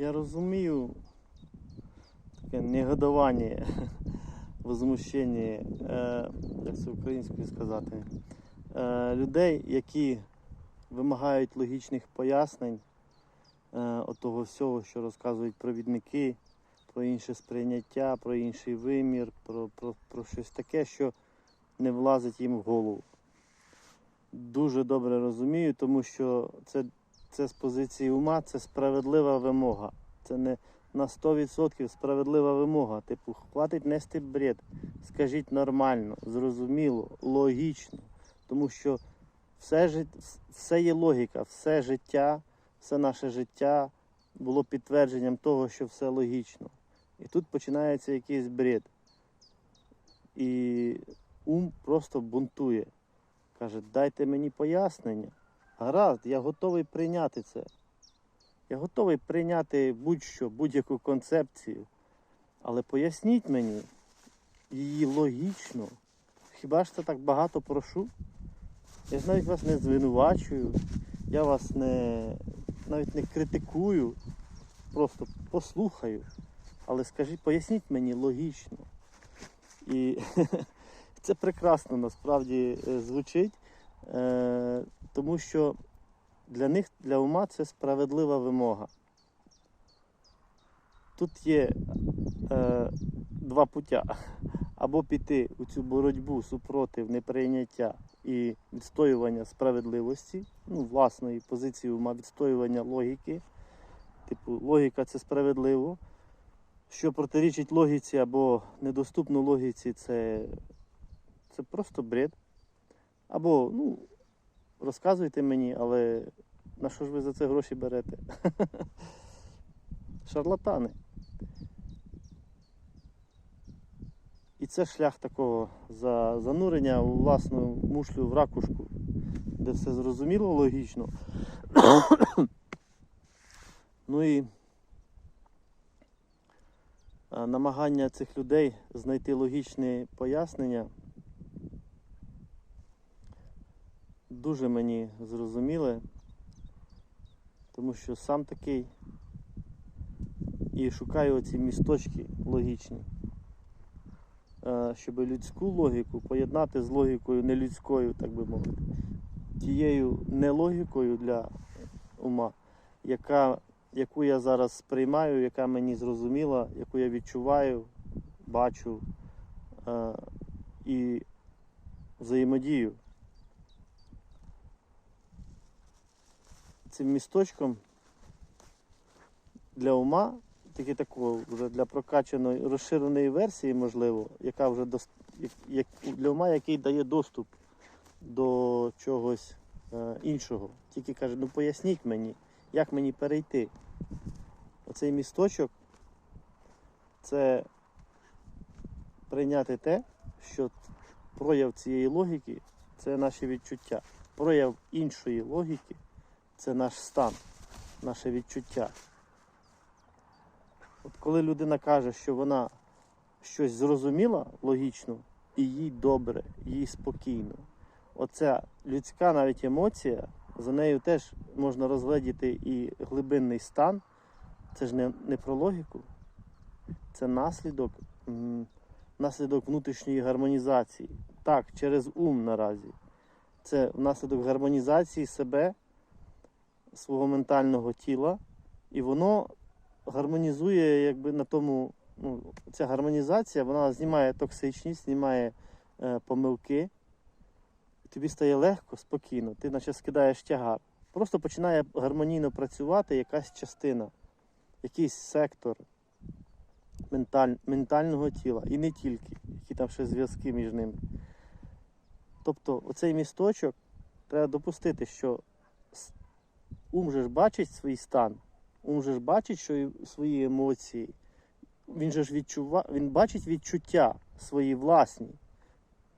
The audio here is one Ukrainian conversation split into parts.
Я розумію таке негодування, возмущення, е, як це українською сказати, е, людей, які вимагають логічних пояснень е, от того всього, що розказують провідники, про інше сприйняття, про інший вимір, про, про, про щось таке, що не влазить їм в голову. Дуже добре розумію, тому що це, це з позиції ума, це справедлива вимога. Це не на 100% справедлива вимога. Типу, хватить нести бред. Скажіть нормально, зрозуміло, логічно. Тому що все, жит- все є логіка, все життя, все наше життя було підтвердженням того, що все логічно. І тут починається якийсь бред. І ум просто бунтує. Каже, дайте мені пояснення. Гаразд, я готовий прийняти це. Я готовий прийняти будь-що, будь-яку концепцію. Але поясніть мені її логічно. Хіба ж це так багато прошу? Я ж навіть вас не звинувачую, я вас не, навіть не критикую, просто послухаю. Але скажіть, поясніть мені логічно. І це прекрасно насправді е, звучить, е, тому що для них, для ума це справедлива вимога. Тут є е, два пуття. Або піти у цю боротьбу супротив неприйняття і відстоювання справедливості, ну, власної позиції ума, відстоювання логіки. Типу, логіка це справедливо. Що протирічить логіці або недоступно логіці, це, це просто бред. Або, ну, розказуйте мені, але на що ж ви за це гроші берете? Шарлатани. І це шлях такого за занурення у власну мушлю в ракушку, де все зрозуміло логічно. ну і намагання цих людей знайти логічне пояснення дуже мені зрозуміле, тому що сам такий і шукаю оці місточки логічні, е, щоб людську логіку поєднати з логікою нелюдською, так би мовити, тією нелогікою для ума, яка, яку я зараз сприймаю, яка мені зрозуміла, яку я відчуваю, бачу е, і взаємодію. Цим місточком для ума, тільки такого вже для прокачаної розширеної версії, можливо, яка вже як, як, для ума, який дає доступ до чогось е, іншого. Тільки каже, ну поясніть мені, як мені перейти. Оцей місточок це прийняти те, що прояв цієї логіки це наші відчуття. Прояв іншої логіки це наш стан, наше відчуття. От коли людина каже, що вона щось зрозуміла логічно, і їй добре, їй спокійно. Оця людська навіть емоція, за нею теж можна розгледіти і глибинний стан. Це ж не, не про логіку, це наслідок, наслідок внутрішньої гармонізації. Так, через ум наразі. Це наслідок гармонізації себе, свого ментального тіла, і воно гармонізує якби на тому, ну, ця гармонізація, вона знімає токсичність, знімає е, помилки. Тобі стає легко, спокійно, ти наче скидаєш тягар. Просто починає гармонійно працювати якась частина, якийсь сектор менталь, ментального тіла. І не тільки, які там ще зв'язки між ними. Тобто оцей місточок треба допустити, що ум же ж бачить свій стан, ум же ж бачить що свої емоції. Він же ж відчува... він бачить відчуття свої власні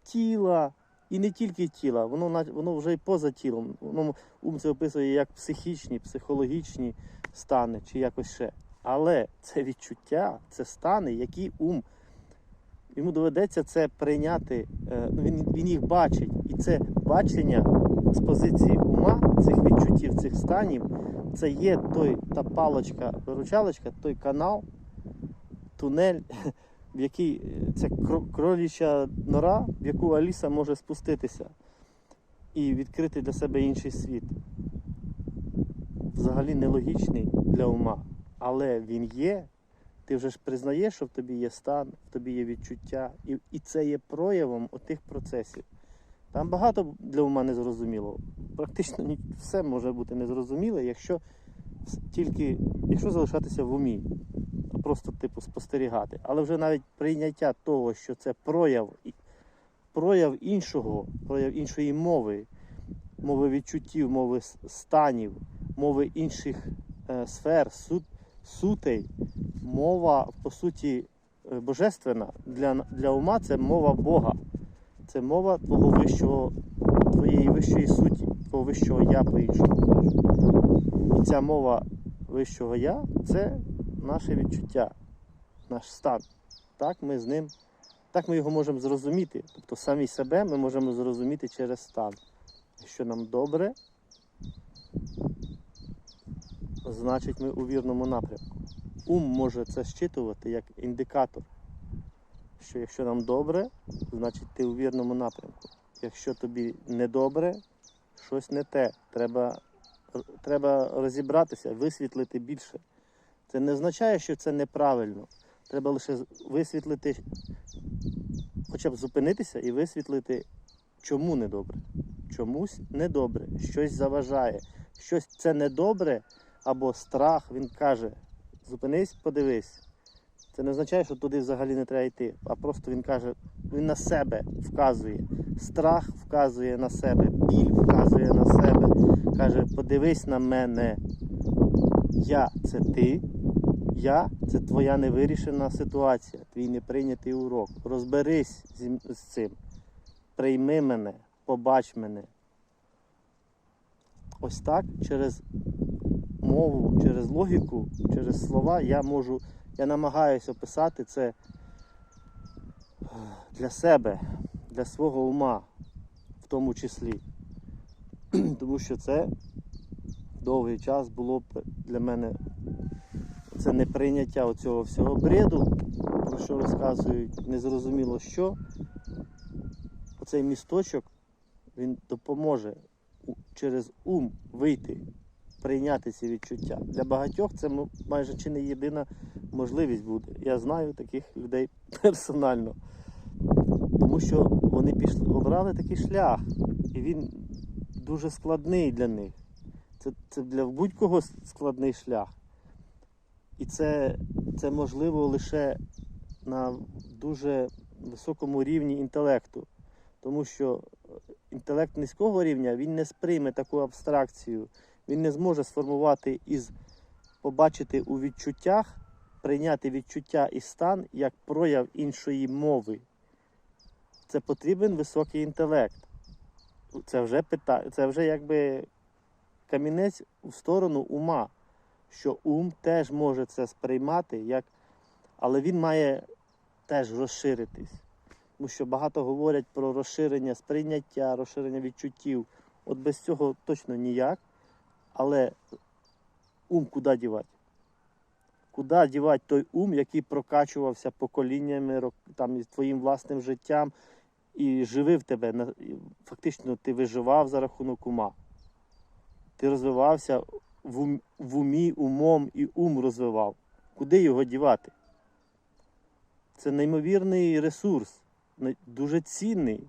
тіла, і не тільки тіла, воно, воно вже й поза тілом. Воно, ум це описує як психічні, психологічні стани чи якось ще. Але це відчуття, це стани, які ум. Йому доведеться це прийняти. е, Ну, він, він їх бачить. І це бачення з позиції ума, цих відчуттів, цих станів, це є той, та палочка, виручалочка, той канал, тунель, в який е, це кроліча нора, в яку Аліса може спуститися і відкрити для себе інший світ. Взагалі нелогічний для ума. Але він є. Ти вже ж признаєш, що в тобі є стан, в тобі є відчуття, і, і це є проявом отих процесів. Там багато для ума незрозуміло. Практично все може бути незрозуміле, якщо тільки якщо залишатися в умі, просто типу спостерігати. Але вже навіть прийняття того, що це прояв, прояв іншого, прояв іншої мови, мови відчуттів, мови станів, мови інших е, сфер, сут, сутей, мова, по суті, е, божественна для, для ума це мова Бога. Це мова твого вищого, твоєї вищої суті, твого вищого я по-іншому кажу. І ця мова вищого я це наше відчуття, наш стан. Так ми з ним, так ми його можемо зрозуміти. Тобто самі себе ми можемо зрозуміти через стан. Якщо нам добре, значить ми у вірному напрямку. Ум може це щитувати як індикатор, що якщо нам добре, значить ти у вірному напрямку. Якщо тобі недобре, щось не те. Треба, треба розібратися, висвітлити більше. Це не означає, що це неправильно. Треба лише висвітлити, хоча б зупинитися і висвітлити, чому недобре. Чомусь недобре, щось заважає, щось це недобре або страх, він каже, зупинись, подивись. Це не означає, що туди взагалі не треба йти, а просто він каже, він на себе вказує. Страх вказує на себе, біль вказує на себе. Каже, подивись на мене. Я це ти, я це твоя невирішена ситуація, твій неприйнятий урок. Розберись з цим. Прийми мене, побач мене. Ось так через мову, через логіку, через слова я можу, я намагаюся описати це для себе, для свого ума, в тому числі. Тому що це довгий час було б для мене це неприйняття оцього всього бреду, про що розказують, незрозуміло що. Оцей місточок він допоможе через ум вийти, прийняти ці відчуття. Для багатьох це майже чи не єдина можливість буде. Я знаю таких людей персонально. Тому що вони пішли, обрали такий шлях, і він дуже складний для них. Це, це для будь-кого складний шлях. І це, це можливо лише на дуже високому рівні інтелекту. Тому що інтелект низького рівня він не сприйме таку абстракцію, він не зможе сформувати із побачити у відчуттях, прийняти відчуття і стан як прояв іншої мови. Це потрібен високий інтелект. Це вже пита... це вже якби камінець в сторону ума, що ум теж може це сприймати, як... але він має теж розширитись. Тому що багато говорять про розширення сприйняття, розширення відчуттів. От без цього точно ніяк. Але ум куди дівати? Куди дівати той ум, який прокачувався поколіннями, там, із твоїм власним життям і живив тебе. Фактично ти виживав за рахунок ума. Ти розвивався в умі, умом і ум розвивав. Куди його дівати? Це неймовірний ресурс, дуже цінний.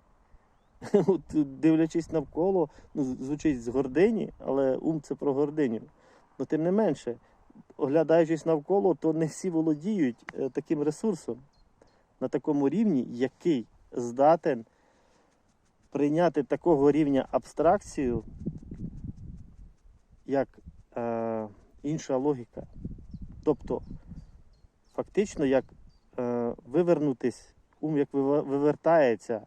От, дивлячись навколо, ну, звучить з гордині, але ум це про гординю. Ну, тим не менше, оглядаючись навколо, то не всі володіють е, таким ресурсом на такому рівні, який здатен прийняти такого рівня абстракцію, як е, інша логіка. Тобто, фактично, як е, вивернутись, ум як виве- вивертається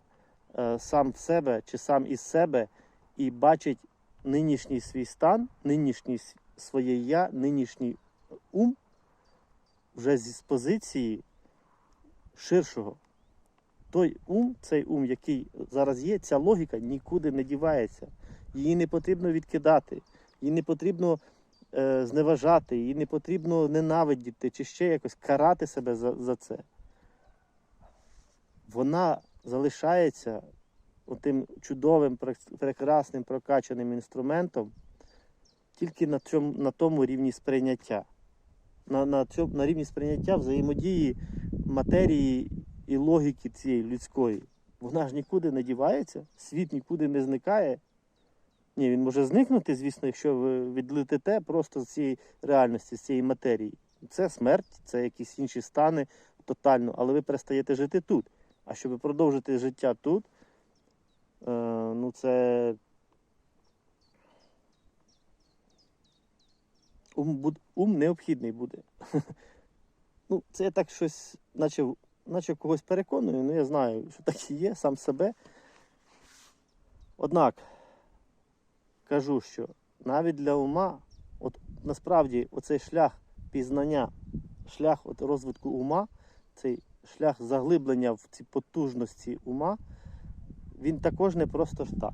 сам в себе чи сам із себе і бачить нинішній свій стан, нинішній своє я, нинішній ум вже з позиції ширшого. Той ум, цей ум, який зараз є, ця логіка нікуди не дівається. Її не потрібно відкидати. Її не потрібно е, зневажати, її не потрібно ненавидіти чи ще якось карати себе за, за це. Вона залишається тим чудовим, прекрасним прокачаним інструментом тільки на, цьому, на тому рівні сприйняття. На, на, цьому, на рівні сприйняття взаємодії матерії і логіки цієї людської. Вона ж нікуди не дівається, світ нікуди не зникає. Ні, він може зникнути, звісно, якщо ви відлетите просто з цієї реальності, з цієї матерії. Це смерть, це якісь інші стани тотально, але ви перестаєте жити тут. А щоб продовжити життя тут, е, ну це. Ум, ум необхідний буде. ну, це я так щось, наче, наче когось переконую, ну я знаю, що так і є, сам себе. Однак кажу, що навіть для ума, от насправді оцей шлях пізнання, шлях от розвитку ума, цей шлях заглиблення в ці потужності ума, він також не просто ж так.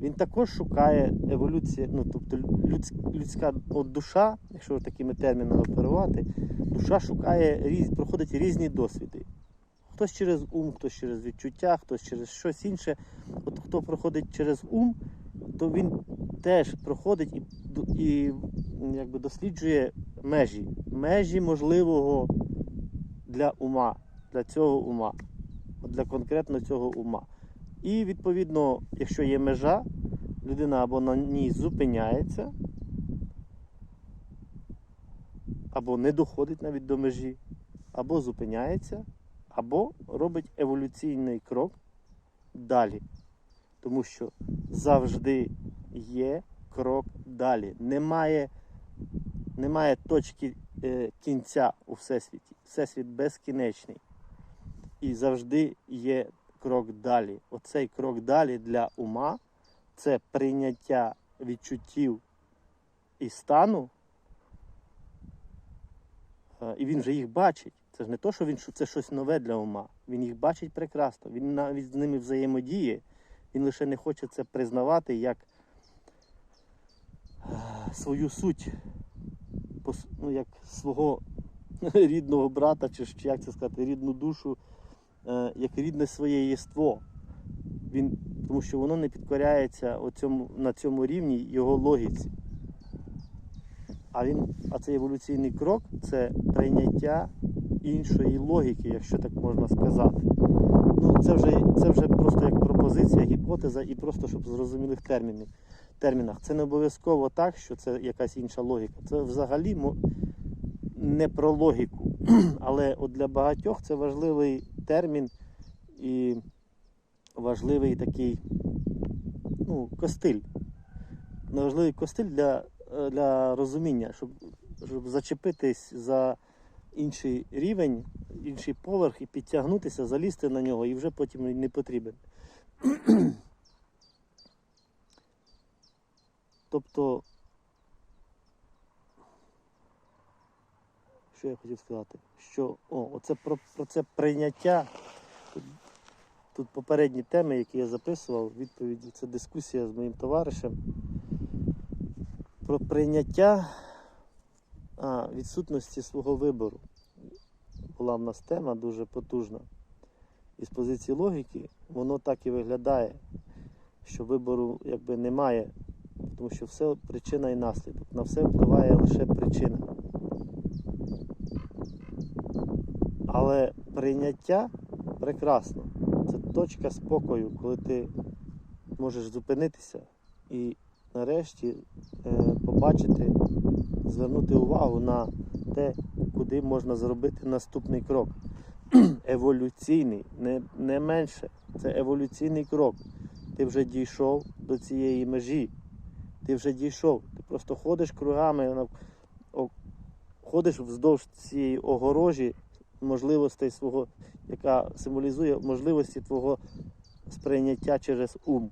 Він також шукає еволюцію, ну тобто людська, от душа, якщо такими термінами оперувати, душа шукає різ, проходить різні досвіди. Хтось через ум, хтось через відчуття, хтось через щось інше. От хто проходить через ум, то він теж проходить і, і якби досліджує межі, межі можливого для ума, для цього ума, для конкретно цього ума. І відповідно, якщо є межа, людина або на ній зупиняється, або не доходить навіть до межі, або зупиняється, або робить еволюційний крок далі. Тому що завжди є крок далі. Немає, немає точки е, кінця у всесвіті. Всесвіт безкінечний. І завжди є крок далі. Оцей крок далі для ума це прийняття відчуттів і стану. Е, І він вже їх бачить. Це ж не то, що він це щось нове для ума. Він їх бачить прекрасно. Він навіть з ними взаємодіє. Він лише не хоче це признавати як е, свою суть, ну, як свого рідного брата, чи як це сказати, рідну душу, е, як рідне своє єство. Він, тому що воно не підкоряється оцьому, на цьому рівні його логіці. А він, а цей еволюційний крок це прийняття іншої логіки, якщо так можна сказати. Ну, це вже, це вже просто як пропозиція, гіпотеза і просто щоб зрозумілих термінів, термінах. Це не обов'язково так, що це якась інша логіка. Це взагалі не про логіку. Але от для багатьох це важливий термін і важливий такий ну, костиль. Важливий костиль для, е, для розуміння, щоб, щоб зачепитись за інший рівень, інший поверх і підтягнутися, залізти на нього і вже потім не потрібен. тобто, що я хотів сказати? Що о, оце про, про це прийняття. Тут, попередні теми, які я записував, відповіді, це дискусія з моїм товаришем. Про прийняття а, відсутності свого вибору. Була в нас тема дуже потужна. І з позиції логіки воно так і виглядає, що вибору якби немає, тому що все причина і наслідок. На все впливає лише причина. Але прийняття прекрасно. Це точка спокою, коли ти можеш зупинитися і нарешті е, побачити, звернути увагу на те, куди можна зробити наступний крок. Еволюційний, не, не менше. Це еволюційний крок. Ти вже дійшов до цієї межі. Ти вже дійшов. Ти просто ходиш кругами, ходиш вздовж цієї огорожі можливостей свого, яка символізує можливості твого сприйняття через ум,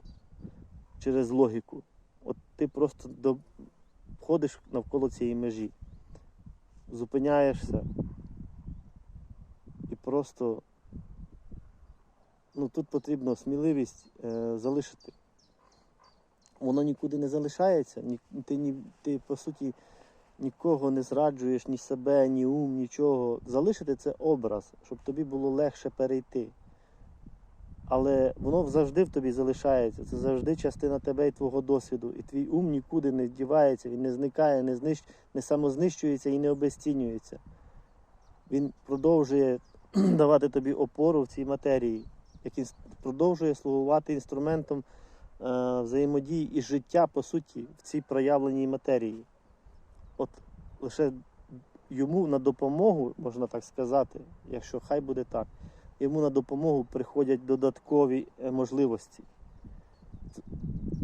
через логіку. От ти просто до... ходиш навколо цієї межі, зупиняєшся і просто ну, тут потрібно сміливість е, залишити. воно нікуди не залишається. Ні, ти, ні, ти по суті нікого не зраджуєш, ні себе, ні ум, нічого. Залишити це образ, щоб тобі було легше перейти. Але воно завжди в тобі залишається. Це завжди частина тебе і твого досвіду. І твій ум нікуди не дівається, він не зникає, не, знищ... не самознищується і не обезцінюється. Він продовжує давати тобі опору в цій матерії, який продовжує слугувати інструментом е, взаємодії і життя, по суті, в цій проявленій матерії. От лише йому на допомогу, можна так сказати, якщо хай буде так, йому на допомогу приходять додаткові е, можливості.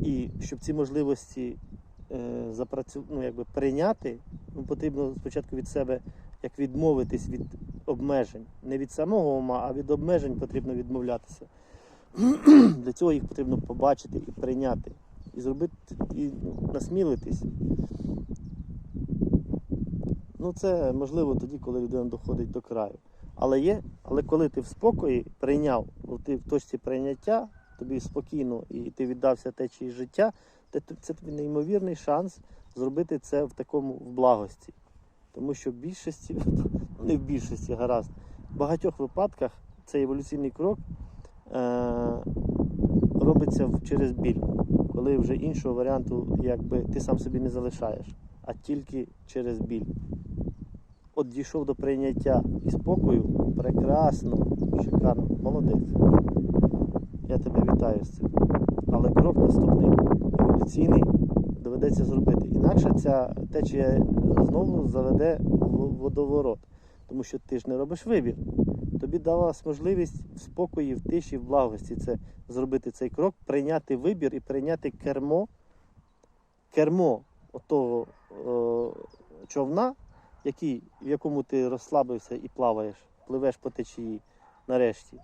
І щоб ці можливості е, запрацю... ну, якби прийняти, ну, потрібно спочатку від себе як відмовитись від обмежень. Не від самого ума, а від обмежень потрібно відмовлятися. Для цього їх потрібно побачити і прийняти. І зробити, і ну, насмілитись. Ну, це можливо тоді, коли людина доходить до краю. Але є, але коли ти в спокої прийняв, ти в точці прийняття, тобі спокійно і ти віддався течії життя, це тобі неймовірний шанс зробити це в такому в благості. Тому що в більшості, не в більшості гаразд, в багатьох випадках цей еволюційний крок е- робиться через біль, коли вже іншого варіанту якби ти сам собі не залишаєш, а тільки через біль. От дійшов до прийняття і спокою, прекрасно, шикарно, молодець. Я тебе вітаю з цим. Але крок наступний, еволюційний, доведеться зробити. Інакше ця течія знову заведе в водоворот. Тому що ти ж не робиш вибір. Тобі далась можливість в спокої, в тиші, в благості це зробити цей крок, прийняти вибір і прийняти кермо, кермо отого е, човна, який, в якому ти розслабився і плаваєш, пливеш по течії нарешті.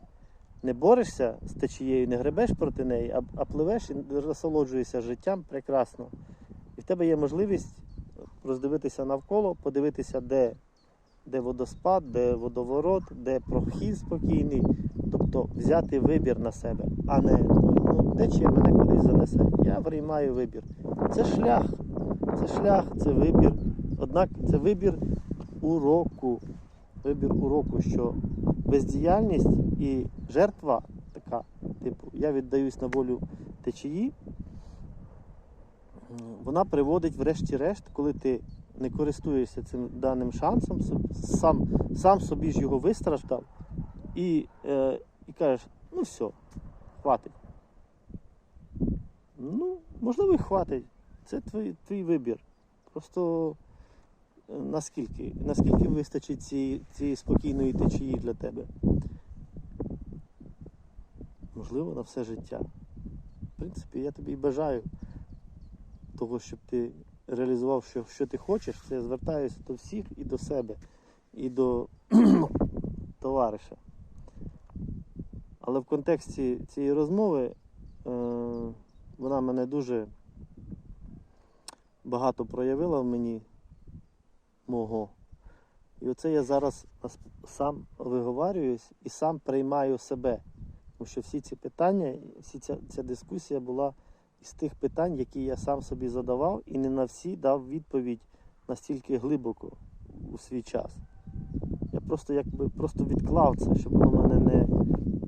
Не борешся з течією, не гребеш проти неї, а, а пливеш і насолоджуєшся життям прекрасно. І в тебе є можливість роздивитися навколо, подивитися, де, де водоспад, де водоворот, де прохід спокійний. Тобто взяти вибір на себе, а не ну, течія мене кудись занесе. Я приймаю вибір. Це шлях. Це шлях, це вибір. Однак це вибір уроку. Вибір уроку, що бездіяльність і жертва така, типу, я віддаюсь на волю течії, вона приводить, врешті-решт, коли ти не користуєшся цим даним шансом, сам, сам собі ж його вистраждав, і, е, і кажеш, ну все, хватить. Ну, можливо, і хватить. Це твій, твій вибір. Просто наскільки, наскільки вистачить цієї, цієї спокійної течії для тебе? Можливо, на все життя. В принципі, я тобі бажаю того, щоб ти реалізував, що, що ти хочеш. Це я звертаюся до всіх і до себе, і до товариша. Але в контексті цієї розмови е, вона мене дуже багато проявила в мені мого. І оце я зараз сам виговарююсь і сам приймаю себе. Тому що всі ці питання, всі ця, ця дискусія була із тих питань, які я сам собі задавав, і не на всі дав відповідь настільки глибоко у свій час. Я просто якби просто відклав це, щоб воно мене не,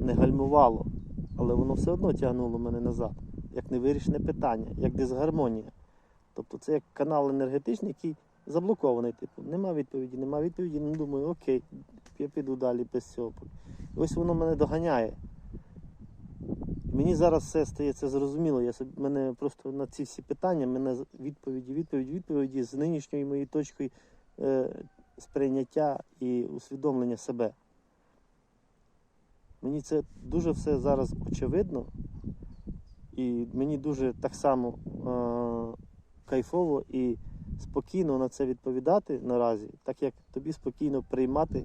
не гальмувало, але воно все одно тягнуло мене назад, як невирішене питання, як дисгармонія. Тобто це як канал енергетичний, який заблокований. Типу, нема відповіді, нема відповіді. Ну думаю, окей, я піду далі без цього. Ось воно мене доганяє. Мені зараз все стається зрозуміло. Я собі, мене просто на ці всі питання, мене відповіді, відповіді, відповіді з нинішньої моєї точки е, сприйняття і усвідомлення себе. Мені це дуже все зараз очевидно, і мені дуже так само е, кайфово і спокійно на це відповідати наразі, так як тобі спокійно приймати,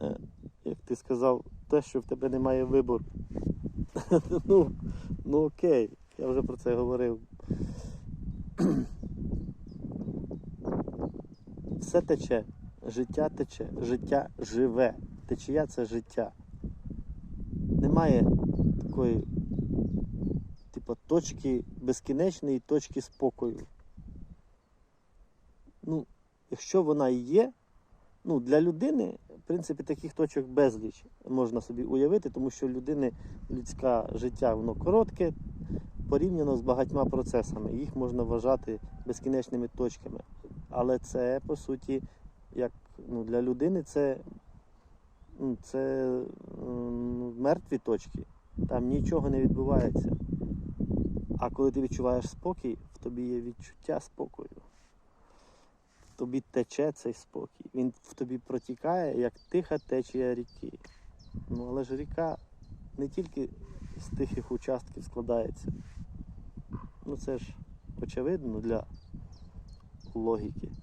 е, як ти сказав, те, що в тебе немає вибору. ну, ну окей, я вже про це говорив. Все тече, життя тече, життя живе. Течія це життя. Немає такої, типу, точки безкінечної точки спокою. Ну, якщо вона і є, ну, для людини, в принципі, таких точок безліч можна собі уявити, тому що людини людське життя воно коротке, порівняно з багатьма процесами. Їх можна вважати безкінечними точками. Але це, по суті, як ну, для людини це, ну, це мертві точки. Там нічого не відбувається. А коли ти відчуваєш спокій, в тобі є відчуття спокою. Тобі тече цей спокій. Він в тобі протікає, як тиха течія ріки. Ну, але ж ріка не тільки з тихих участків складається. Ну це ж очевидно для логіки.